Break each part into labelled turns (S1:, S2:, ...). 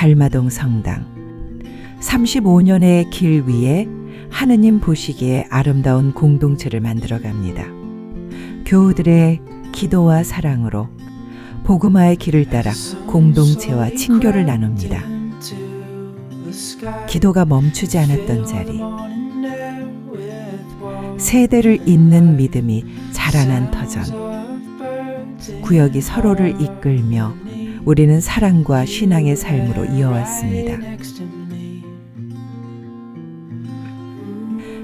S1: 갈마동 성당 35년의 길 위에 하느님 보시기에 아름다운 공동체를 만들어 갑니다. 교우들의 기도와 사랑으로 복음화의 길을 따라 공동체와 친교를 나눕니다. 기도가 멈추지 않았던 자리, 세대를 잇는 믿음이 자라난 터전, 구역이 서로를 이끌며 우리는 사랑과 신앙의 삶으로 이어왔습니다.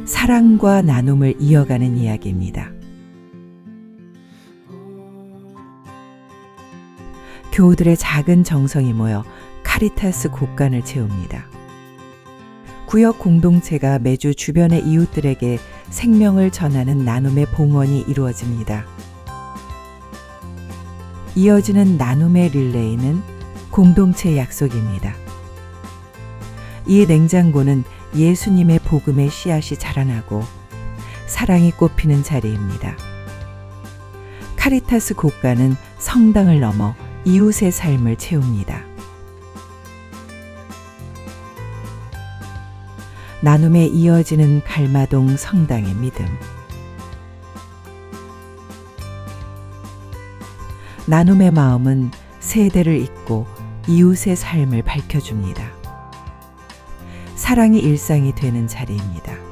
S1: 사랑과 나눔을 이어가는 이야기입니다. 교우들의 작은 정성이 모여 카리타스 곳간을 채웁니다. 구역 공동체가 매주 주변의 이웃들에게 생명을 전하는 나눔의 봉헌이 이루어집니다. 이어지는 나눔의 릴레이는 공동체 약속입니다. 이 냉장고는 예수님의 복음의 씨앗이 자라나고 사랑이 꽃피는 자리입니다. 카리타스 곳간은 성당을 넘어 이웃의 삶을 채웁니다. 나눔에 이어지는 갈마동 성당의 믿음. 나눔의 마음은 세대를 잇고 이웃의 삶을 밝혀줍니다. 사랑이 일상이 되는 자리입니다.